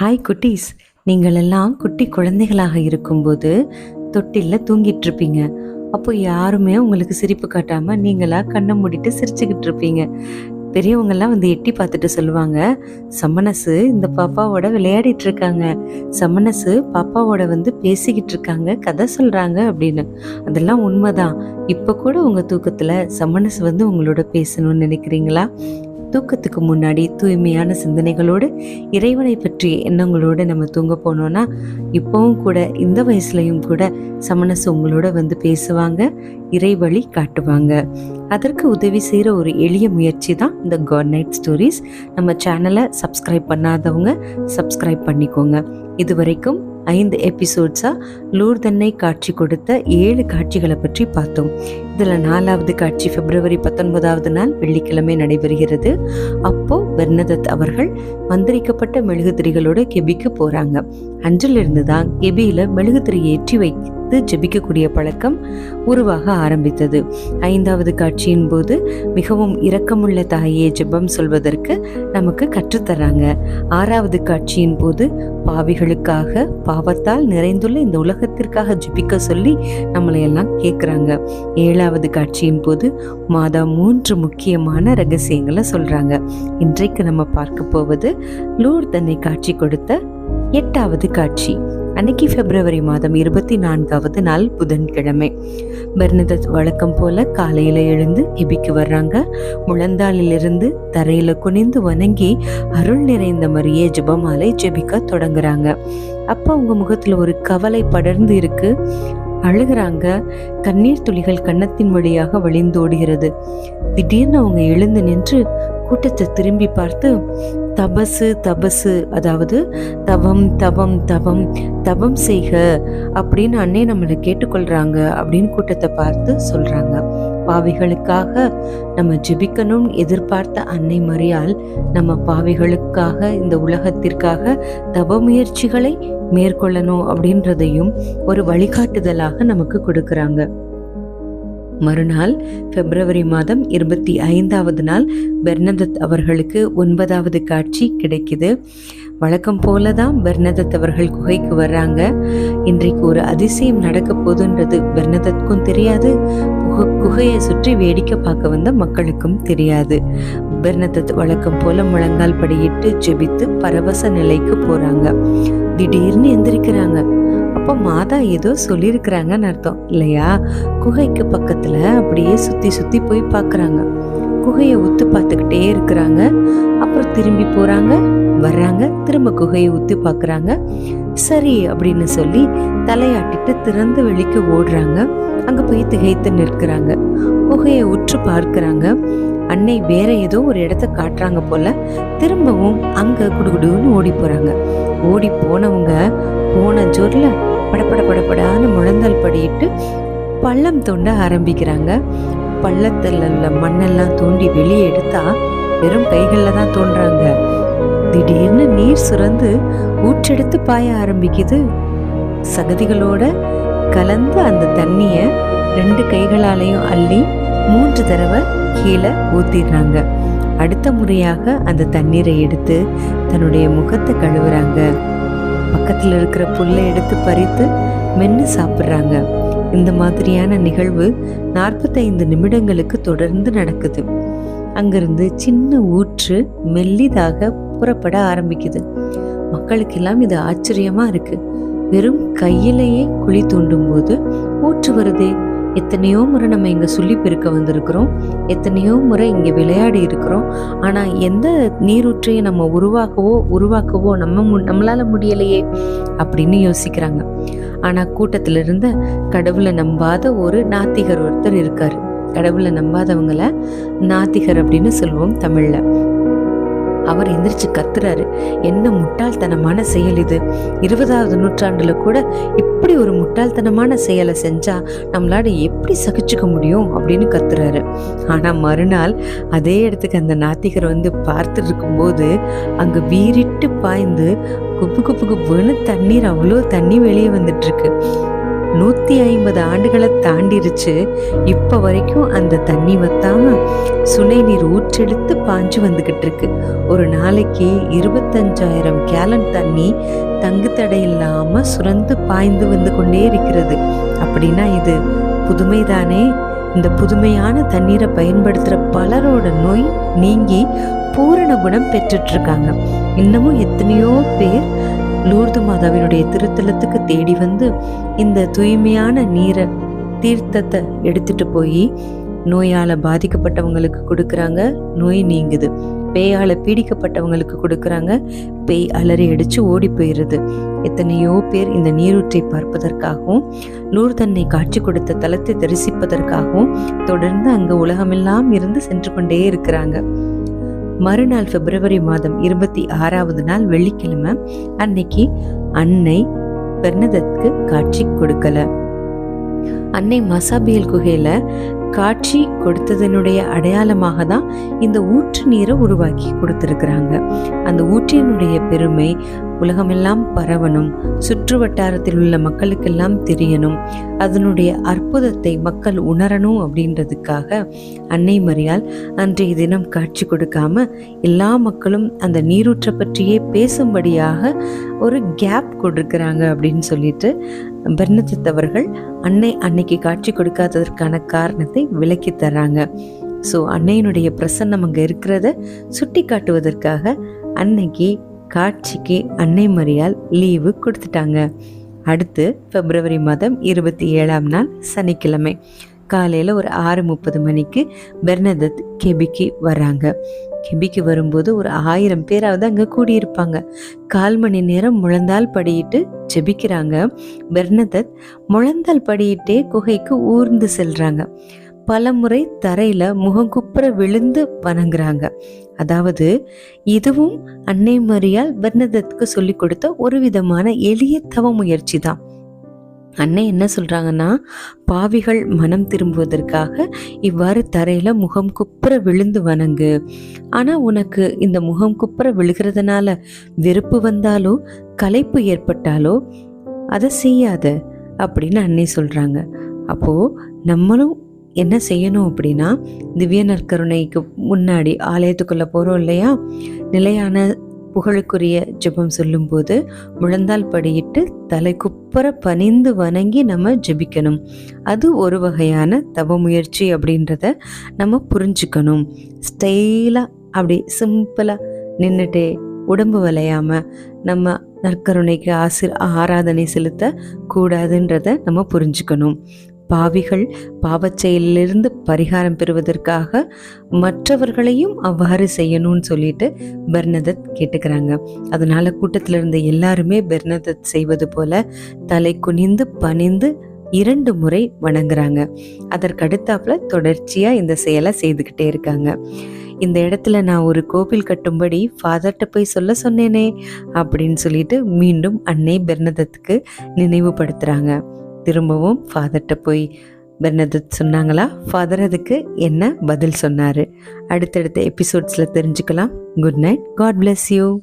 Hi குட்டீஸ். நீங்கள் எல்லாம் குட்டி குழந்தைகளாக இருக்கும்போது தொட்டிலில் தூங்கிட்டு இருப்பீங்க அப்போ யாருமே உங்களுக்கு சிரிப்பு காட்டாமல் நீங்களாக கண்ணை மூடிட்டு சிரிச்சுக்கிட்டு இருப்பீங்க பெரியவங்கெல்லாம் வந்து எட்டி பார்த்துட்டு சொல்லுவாங்க சமனசு இந்த பாப்பாவோட விளையாடிட்டு இருக்காங்க சமனசு பாப்பாவோட வந்து பேசிக்கிட்டு இருக்காங்க கதை சொல்கிறாங்க அப்படின்னு. அதெல்லாம் உண்மைதான். இப்போ கூட உங்கள் தூக்கத்தில் சமனசு வந்து உங்களோட பேசணும்னு நினைக்கிறீங்களா? தூக்கத்துக்கு முன்னாடி தூய்மையான சிந்தனைகளோடு இறைவனை பற்றிய எண்ணங்களோடு நம்ம தூங்க போனோம்னா இப்போவும் கூட இந்த வயசுலையும் கூட சமணசு உங்களோட வந்து பேசுவாங்க இறைவழி காட்டுவாங்க. அதற்கு உதவி செய்கிற ஒரு எளிய முயற்சி தான் இந்த காட் நைட் ஸ்டோரிஸ் நம்ம சேனலை சப்ஸ்கிரைப் பண்ணாதவங்க சப்ஸ்கிரைப் பண்ணிக்கோங்க. இது வரைக்கும் ஐந்து எபிசோட்ஸாக லூர்தன்னை காட்சி கொடுத்த ஏழு காட்சிகளை பற்றி பார்த்தோம். இதில் நாலாவது காட்சி பிப்ரவரி பத்தொன்பதாவது நாள் வெள்ளிக்கிழமை நடைபெறுகிறது. அப்போது பெர்னதத் அவர்கள் மந்திரிக்கப்பட்ட மெழுகுதிரிகளோட கெபிக்கு போகிறாங்க அன்றிலிருந்து தான் கெபியில் மெழுகுதிரி ஏற்றி வை பார்த்து ஜெபிக்கக்கூடிய பழக்கம் உருவாக ஆரம்பித்தது. ஐந்தாவது காட்சியின் போது மிகவும் இரக்கமுள்ள தாயே ஜெபம் சொல்வதற்கு நமக்கு கற்றுத்தராங்க. ஆறாவது காட்சியின் போது பாவிகளுக்காக பாவத்தால் நிறைந்துள்ள இந்த உலகத்திற்காக ஜெபிக்க சொல்லி நம்மளை எல்லாம் கேட்குறாங்க ஏழாவது காட்சியின் போது மாதா மூன்று முக்கியமான ரகசியங்களை சொல்றாங்க. இன்றைக்கு நம்ம பார்க்க போவது லூர் தன்னை காட்சி கொடுத்த எட்டாவது காட்சி. அன்னைக்கு பிப்ரவரி மாதம் இருபத்தி நான்காவது நாள் புதன்கிழமை. பெர்னதத் வழக்கம் போல காலையில எழுந்து எபிக்கு வர்றாங்க. முழந்தாளிலிருந்து தரையில குனிந்து வணங்கி அருள் நிறைந்த மாதிரியே ஜெபமாலை ஜெபிக்க தொடங்குறாங்க. அப்ப அவங்க முகத்துல ஒரு கவலை படர்ந்து இருக்கு. அழுகிறாங்க. கண்ணீர் துளிகள் கன்னத்தின் வழியாக வழிந்தோடுகிறது. திடீர்னு அவங்க எழுந்து நின்று கூட்டத்தை திரும்பி பார்த்து தபசு தபசு அதாவது தவம் தவம் தவம் தவம் செய்க அப்படின்னு அன்னை நம்மளை கேட்டுக்கொள்கிறாங்க அப்படின்னு கூட்டத்தை பார்த்து சொல்கிறாங்க பாவிகளுக்காக நம்ம ஜெபிக்கணும் எதிர்பார்த்த அன்னை மரியால் நம்ம பாவிகளுக்காக இந்த உலகத்திற்காக தவ முயற்சிகளை மேற்கொள்ளணும் அப்படின்றதையும் ஒரு வழிகாட்டுதலாக நமக்கு கொடுக்குறாங்க. மறுநாள் பிப்ரவரி மாதம் இருபத்தி ஐந்தாவது நாள் பெர்னதத் அவர்களுக்கு ஒன்பதாவது காட்சி கிடைக்குது. வழக்கம் போல தான் பெர்னதத் அவர்கள் குகைக்கு வர்றாங்க. இன்றைக்கு ஒரு அதிசயம் நடக்க போதுன்றது பெர்னதத்துக்கும் தெரியாது. குக- குகையை சுற்றி வேடிக்கை பார்க்க வந்த மக்களுக்கும் தெரியாது. பெர்னதத் வழக்கம் போல முழங்கால் படியிட்டு ஜெபித்து பரவச நிலைக்கு போறாங்க. திடீர்னு எந்திரிக்கிறாங்க. அப்போ மாதா ஏதோ சொல்லியிருக்கிறாங்கன்னு அர்த்தம் இல்லையா? குகைக்கு பக்கத்தில் அப்படியே சுற்றி சுற்றி போய் பார்க்குறாங்க குகையை உத்து பார்த்துக்கிட்டே இருக்கிறாங்க. அப்புறம் திரும்பி போகிறாங்க வர்றாங்க திரும்ப குகையை உத்து பார்க்குறாங்க சரி அப்படின்னு சொல்லி தலையாட்டிட்டு திறந்து வெளிக்கு ஓடுறாங்க. அங்கே போய் திகைத்து நிற்கிறாங்க. குகையை உற்று பார்க்குறாங்க. அன்னை வேற ஏதோ ஒரு இடத்த காட்டுறாங்க போல திரும்பவும் அங்கே குடுகுடுன்னு ஓடி போகிறாங்க ஓடி போனவங்க போன ஜோரில் படப்பட படபடான்னு முழந்தால் படியிட்டு பள்ளம் தோண்ட ஆரம்பிக்கிறாங்க. பள்ளத்தில் உள்ள மண்ணெல்லாம் தோண்டி வெளியே எடுத்தா வெறும் கைகளில் தான் தோன்றாங்க. திடீர்னு நீர் சுரந்து ஊற்றெடுத்து பாய ஆரம்பிக்குது. சகதிகளோட கலந்து அந்த தண்ணியை ரெண்டு கைகளாலையும் அள்ளி மூன்று தடவை கீழே ஊற்றிடுறாங்க அடுத்த முறையாக அந்த தண்ணீரை எடுத்து தன்னுடைய முகத்தை கழுவுறாங்க. பக்கத்தில் இருக்கிற புல்லை எடுத்து பறித்து மென்று சாப்பிட்றாங்க. இந்த மாதிரியான நிகழ்வு நாற்பத்தைந்து நிமிடங்களுக்கு தொடர்ந்து நடக்குது. அங்கிருந்து சின்ன ஊற்று மெல்லிதாக புறப்பட ஆரம்பிக்குது. மக்களுக்கெல்லாம் இது ஆச்சரியமாக இருக்குது வெறும் கையிலேயே குழி தோண்டும் போது ஊற்று வருதே. எத்தனையோ முறை நம்ம இங்கே சொல்லி பெருக்க வந்திருக்கிறோம். எத்தனையோ முறை இங்கே விளையாடி இருக்கிறோம். ஆனால் எந்த நீரூற்றையும் நம்ம உருவாக்கவோ உருவாக்கவோ நம்ம மு- நம்மளால் முடியலையே அப்படின்னு யோசிக்கிறாங்க. ஆனால் கூட்டத்தில் இருந்த கடவுளை நம்பாத ஒரு நாத்திகர் ஒருத்தர் இருக்கார். கடவுளை நம்பாதவங்கள நாத்திகர் அப்படின்னு சொல்லுவோம் தமிழில். அவர் எந்திரிச்சு கத்துறாரு. என்ன முட்டாள்தனமான செயல் இது. இருபதாவது நூற்றாண்டுல கூட இப்படி ஒரு முட்டாள்தனமான செயலை செஞ்சா நம்மளால எப்படி சகிச்சுக்க முடியும் அப்படின்னு கத்துறாரு. ஆனா மறுநாள் அதே இடத்துக்கு அந்த நாத்திகர் வந்து பார்த்துட்டு இருக்கும்போது அங்க வீறிட்டு பாய்ந்து குப்பு குப்பு குப்புன்னு தண்ணீர் அவ்வளோ தண்ணி வெளியே வந்துட்டு இருக்கு. நூத்தி ஐம்பது ஆண்டுகளை தாண்டிருச்சு. இப்போ வரைக்கும் அந்த தண்ணி வத்தாம சுனை நீர் ஊற்றெடுத்து பாஞ்சு வந்துகிட்டு இருக்கு. ஒரு நாளைக்கு இருபத்தஞ்சாயிரம் கேலன் தண்ணி தங்கு தடை இல்லாம சுரந்து பாய்ந்து வந்து கொண்டே இருக்கிறது. அப்படின்னா இது புதுமைதானே? இந்த புதுமையான தண்ணீரை பயன்படுத்துகிற பலரோட நோய் நீங்கி பூரண குணம் பெற்றுட்டு இருக்காங்க. இன்னமும் எத்தனையோ பேர் லூர்து மாதாவினுடைய திருத்தலத்துக்கு தேடி வந்து இந்த தூய்மையான நீரை தீர்த்தத்தை எடுத்துட்டு போய் நோயால் பாதிக்கப்பட்டவங்களுக்கு கொடுக்குறாங்க. நோய் நீங்குது. பேயால் பீடிக்கப்பட்டவங்களுக்கு கொடுக்குறாங்க. பேய் அலறி அடித்து ஓடி போயிடுது எத்தனையோ பேர் இந்த நீரூற்றை பார்ப்பதற்காகவும் நூர்தன்னை காட்சி கொடுத்த தலத்தை தரிசிப்பதற்காகவும் தொடர்ந்து அங்கே உலகமெல்லாம் இருந்து சென்று கொண்டே இருக்கிறாங்க. மறுநாள் பிப்ரவரி மாதம் இருபத்தி ஆறாவது நாள் வெள்ளிக்கிழமை அன்னைக்கு அன்னை பெர்னதற்கு காட்சி கொடுக்கல. அன்னை மசாபியல் குகையில காட்சி கொடுத்ததனுடைய அடையாளமாக தான் இந்த ஊற்று நீரை உருவாக்கி கொடுத்துருக்குறாங்க. அந்த ஊற்றினுடைய பெருமை உலகமெல்லாம் பரவணும் சுற்று வட்டாரத்தில் உள்ள மக்களுக்கெல்லாம் தெரியணும் அதனுடைய அற்புதத்தை மக்கள் உணரணும் அப்படின்றதுக்காக அன்னை மரியால் அன்றைய தினம் காட்சி கொடுக்காம எல்லா மக்களும் அந்த நீரூற்றை பற்றியே பேசும்படியாக ஒரு கேப் கொடுக்குறாங்க அப்படின்னு சொல்லிட்டு பெர்னதித் அவர்கள் அன்னை அன்னைக்கு காட்சி கொடுக்காததற்கான காரணத்தை விளக்கி தர்றாங்க. ஸோ அன்னையினுடைய பிரசன்னம் அங்கே இருக்கிறத சுட்டி காட்டுவதற்காக அன்னைக்கு காட்சிக்கு அன்னை மரியால் லீவு கொடுத்துட்டாங்க. அடுத்து பிப்ரவரி மாதம் இருபத்தி ஏழாம் நாள் சனிக்கிழமை. காலையில் ஒரு ஆறு முப்பது மணிக்கு பெர்னதத் கெபிக்கு வராங்க. கெபிக்கு வரும்போது ஒரு ஆயிரம் பேராவது அங்கே கூடியிருப்பாங்க. கால் மணி நேரம் முழந்தால் படியிட்டு ஜெபிக்கிறாங்க. பெர்னதத் முழந்தால் படியிட்டே குகைக்கு ஊர்ந்து செல்கிறாங்க பலமுறை தரையில முகங்குப்புற விழுந்து வணங்குறாங்க. அதாவது இதுவும் அன்னை மரியால் பெர்னதத்துக்கு சொல்லி கொடுத்த ஒரு விதமான எளிய தவ முயற்சி தான். அன்னை என்ன சொல்றாங்கன்னா பாவிகள் மனம் திரும்புவதற்காக இவ்வாறு தரையில முகம் குப்புற விழுந்து வணங்கு. ஆனா உனக்கு இந்த முகம் குப்புற விழுகிறதுனால வெறுப்பு வந்தாலோ களைப்பு ஏற்பட்டாலோ அதை செய்யாத அப்படின்னு அன்னை சொல்றாங்க. அப்போ நம்மளும் என்ன செய்யணும் அப்படின்னா திவ்ய நற்கருணைக்கு முன்னாடி ஆலயத்துக்குள்ளே போகிறோம் இல்லையா? நிலையான புகழுக்குரிய ஜெபம் சொல்லும்போது முழந்தால் படியிட்டு தலை குப்பர பணிந்து வணங்கி நம்ம ஜெபிக்கணும். அது ஒரு வகையான தவ முயற்சி அப்படின்றத நம்ம புரிஞ்சுக்கணும். ஸ்டைலாக அப்படி சிம்பிளாக நின்றுட்டே உடம்பு வளையாம நம்ம நற்கருணைக்கு ஆசிர் ஆராதனை செலுத்த கூடாதுன்றத நம்ம புரிஞ்சுக்கணும். பாவிகள் பாவச் செயலிலிருந்து பரிகாரம் பெறுவதற்காக மற்றவர்களையும் அவ்வாறு செய்யணும்னு சொல்லிட்டு பெர்னதத் கேட்டுக்கிறாங்க. அதனால கூட்டத்தில் இருந்த எல்லாருமே பெர்னதத் செய்வது போல தலை குனிந்து பணிந்து இரண்டு முறை வணங்குறாங்க. அதற்கடுத்தாப்புல தொடர்ச்சியா இந்த செயலை செய்துக்கிட்டே இருக்காங்க. இந்த இடத்துல நான் ஒரு கோவில் கட்டும்படி ஃபாதர்கிட்ட போய் சொல்ல சொன்னேனே அப்படின்னு சொல்லிட்டு மீண்டும் அன்னை பெர்னதத்துக்கு நினைவுபடுத்துறாங்க. திரும்பவும் ஃபாதர்கிட்ட போய் பெர்னதத் சொன்னாங்களா? ஃபாதர் அதுக்கு என்ன பதில் சொன்னார்? அடுத்தடுத்த எபிசோட்ஸில் தெரிஞ்சுக்கலாம். Good night God bless you